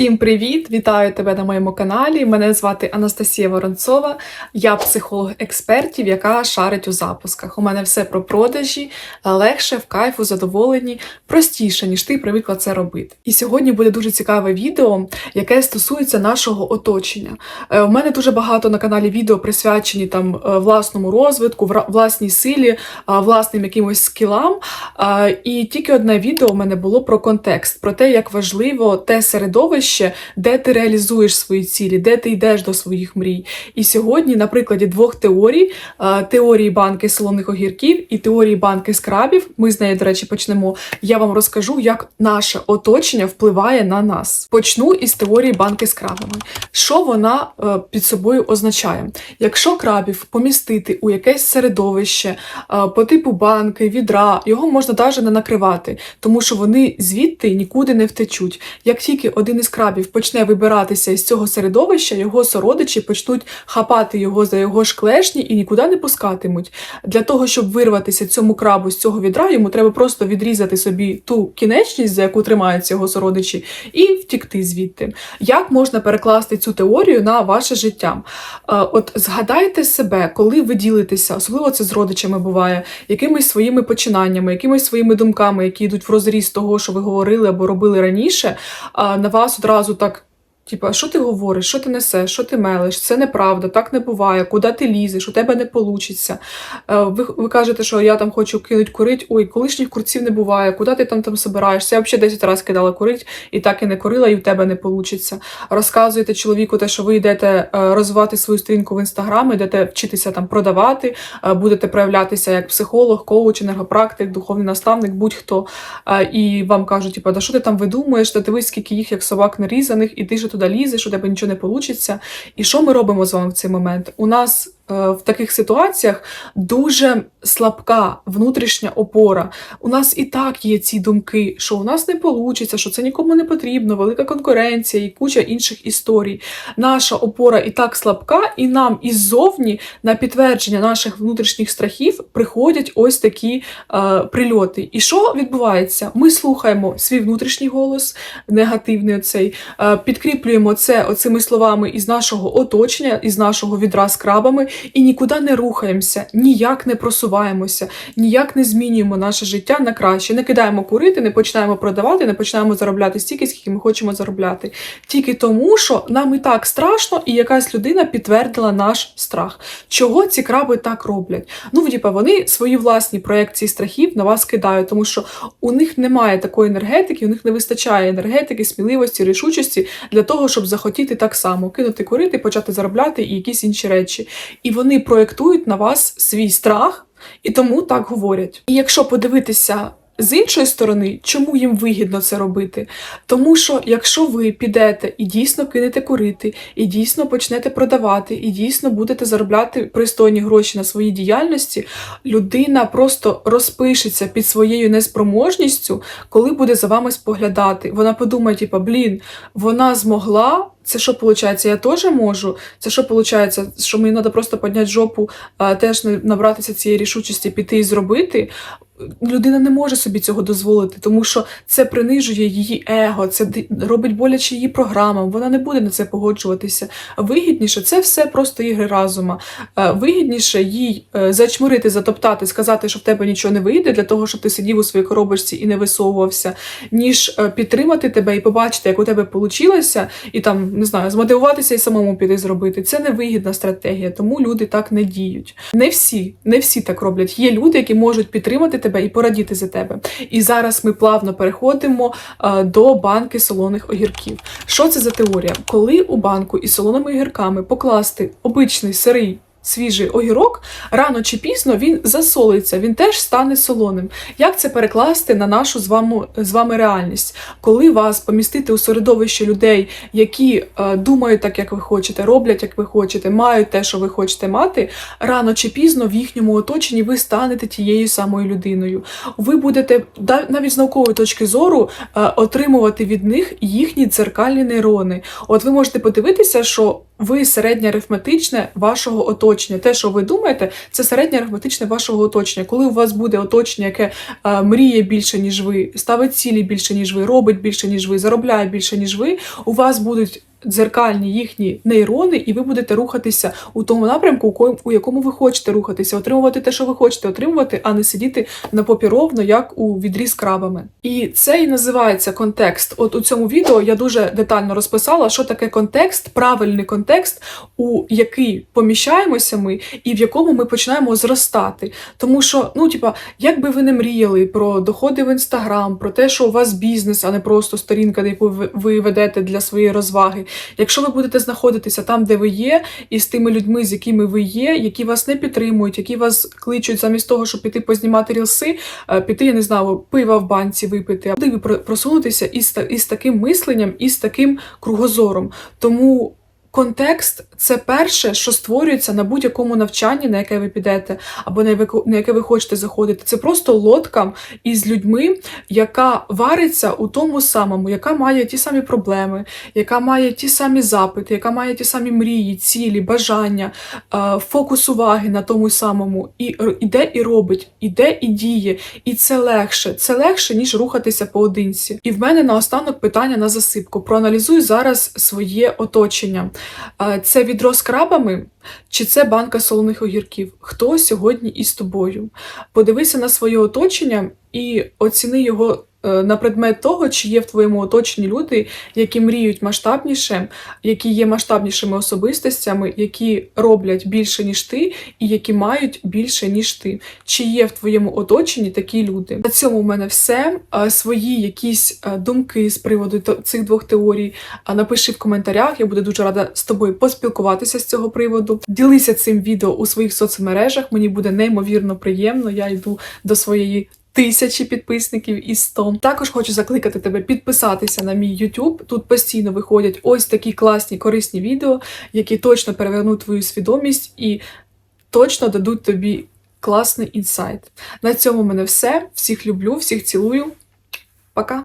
Всім привіт! Вітаю тебе на моєму каналі. Мене звати Анастасія Воронцова. Я психолог експертів, яка шарить у запусках. У мене все про продажі, легше, в кайфу, задоволені, простіше, ніж ти привикла це робити. І сьогодні буде дуже цікаве відео, яке стосується нашого оточення. Е, У мене дуже багато на каналі відео присвячені там е, власному розвитку, власній силі, е, власним якимось скілам. Е, І тільки одне відео у мене було про контекст, про те, як важливо те середовище, де ти реалізуєш свої цілі, де ти йдеш до своїх мрій. І сьогодні, на прикладі двох теорій: е, теорії банки солоних огірків і теорії банки скрабів, ми з нею, до речі, почнемо. Я вам розкажу, як наше оточення впливає на нас. Почну із теорії банки з крабами. Що вона е, під собою означає? Якщо крабів помістити у якесь середовище е, по типу банки, відра, його можна навіть не накривати, тому що вони звідти нікуди не втечуть. Як тільки один із крабів почне вибиратися із цього середовища, його сородичі почнуть хапати його за його ж клешні і нікуди не пускатимуть. Для того, щоб вирватися цьому крабу з цього відра, йому треба просто відрізати собі ту кінечність, за яку тримаються його сородичі, і втікти звідти. Як можна перекласти цю теорію на ваше життя? Е, От згадайте себе, коли ви ділитеся, особливо це з родичами буває, якимись своїми починаннями, якимись своїми думками, які йдуть в розріз того, що ви говорили або робили раніше, на вас одразу так. Типа, що ти говориш, що ти несеш, що ти мелиш, це неправда, так не буває, куди ти лізеш, у тебе не вийде. Ви, ви кажете, що я там хочу кинуть курить, ой, колишніх курців не буває, куди ти там там собираєшся? Я взагалі 10 разів кидала курить і так і не курила, і в тебе не вийде. Розказуєте чоловіку те, що ви йдете е, розвивати свою сторінку в інстаграм, йдете вчитися там продавати, е, будете проявлятися як психолог, коуч, енергопрактик, духовний наставник, будь-хто. Е, І вам кажуть, типу, да що ти там видумуєш, та дивись, скільки їх як собак нарізаних, і ти ж туди лізеш, у тебе нічого не вийде. І що ми робимо з вами в цей момент? У нас в таких ситуаціях дуже слабка внутрішня опора. У нас і так є ці думки, що у нас не вийде, що це нікому не потрібно, велика конкуренція і куча інших історій. Наша опора і так слабка, і нам іззовні на підтвердження наших внутрішніх страхів приходять ось такі е, прильоти. І що відбувається? Ми слухаємо свій внутрішній голос, негативний оцей, е, підкріплюємо це оцими словами із нашого оточення, із нашого відра з крабами, і нікуди не рухаємося, ніяк не просуваємося, ніяк не змінюємо наше життя на краще. Не кидаємо курити, не починаємо продавати, не починаємо заробляти стільки, скільки ми хочемо заробляти. Тільки тому, що нам і так страшно, і якась людина підтвердила наш страх. Чого ці краби так роблять? Ну, типа, вони свої власні проекції страхів на вас кидають, тому що у них немає такої енергетики, у них не вистачає енергетики, сміливості, рішучості для того, щоб захотіти так само кинути курити, почати заробляти і якісь інші речі. І вони проєктують на вас свій страх, і тому так говорять. І якщо подивитися. З іншої сторони, чому їм вигідно це робити? Тому що якщо ви підете і дійсно кинете курити, і дійсно почнете продавати, і дійсно будете заробляти пристойні гроші на своїй діяльності, людина просто розпишеться під своєю неспроможністю, коли буде за вами споглядати. Вона подумає, типа, блін, вона змогла. Це що виходить? Я теж можу. Це що виходить? Що мені треба просто підняти жопу, теж набратися цієї рішучості, піти і зробити. Людина не може собі цього дозволити, тому що це принижує її его, це робить боляче її програмам. Вона не буде на це погоджуватися. Вигідніше це все просто ігри разума. Е, Вигідніше їй е, зачмурити, затоптати, сказати, що в тебе нічого не вийде, для того, щоб ти сидів у своїй коробочці і не висовувався, ніж е, підтримати тебе і побачити, як у тебе вийшло, і там не знаю, змотивуватися і самому піти зробити. Це невигідна стратегія, тому люди так не діють. Не всі, не всі так роблять. Є люди, які можуть підтримати тебе і порадіти за тебе. І зараз ми плавно переходимо е, до банки солоних огірків. Що це за теорія? Коли у банку із солоними огірками покласти обичний сирий. Свіжий огірок рано чи пізно він засолиться, він теж стане солоним. Як це перекласти на нашу з вами, з вами реальність? Коли вас помістити у середовище людей, які е, думають так, як ви хочете, роблять, як ви хочете, мають те, що ви хочете мати, рано чи пізно в їхньому оточенні ви станете тією самою людиною. Ви будете навіть з наукової точки зору е, отримувати від них їхні дзеркальні нейрони. От ви можете подивитися, що ви середнє арифметичне вашого оточення. Те, що ви думаєте, це середнє арифметичне вашого оточення. Коли у вас буде оточення, яке е, мріє більше, ніж ви, ставить цілі більше, ніж ви, робить більше, ніж ви, заробляє більше, ніж ви, у вас будуть. Дзеркальні їхні нейрони, і ви будете рухатися у тому напрямку, у ко- у якому ви хочете рухатися, отримувати те, що ви хочете отримувати, а не сидіти на попі ровно, як у відрі з крабами. І це і називається контекст. От у цьому відео я дуже детально розписала, що таке контекст, правильний контекст, у який поміщаємося ми, і в якому ми починаємо зростати. Тому що, ну, типа, як би ви не мріяли про доходи в інстаграм, про те, що у вас бізнес, а не просто сторінка, яку ви ведете для своєї розваги. Якщо ви будете знаходитися там, де ви є, і з тими людьми, з якими ви є, які вас не підтримують, які вас кличуть замість того, щоб піти познімати рілси, е, піти, я не знаю, пива в банці випити, а ви про- просунутися із, із таким мисленням, із таким кругозором. Тому контекст це перше, що створюється на будь-якому навчанні, на яке ви підете, або на яке- ви хочете заходити. Це просто лодка із людьми, яка вариться у тому самому, яка має ті самі проблеми, яка має ті самі запити, яка має ті самі мрії, цілі, бажання, е, фокус уваги на тому самому, і іде і робить, іде і діє, і це легше. Це легше, ніж рухатися поодинці. І в мене наостанок питання на засипку. Проаналізуй зараз своє оточення. Це відро з крабами. Чи це банка солоних огірків? Хто сьогодні із тобою? Подивися на своє оточення і оціни його на предмет того, чи є в твоєму оточенні люди, які мріють масштабніше, які є масштабнішими особистостями, які роблять більше, ніж ти, і які мають більше, ніж ти. Чи є в твоєму оточенні такі люди? На цьому в мене все. Е, Свої якісь е, думки з приводу цих двох теорій напиши в коментарях. Я буду дуже рада з тобою поспілкуватися з цього приводу. Ділися цим відео у своїх соцмережах. Мені буде неймовірно приємно. Я йду до своєї. Тисячі підписників і 100. Також хочу закликати тебе підписатися на мій YouTube. Тут постійно виходять ось такі класні корисні відео, які точно перевернуть твою свідомість і точно дадуть тобі класний інсайт. На цьому в мене все. Всіх люблю, всіх цілую. Пока!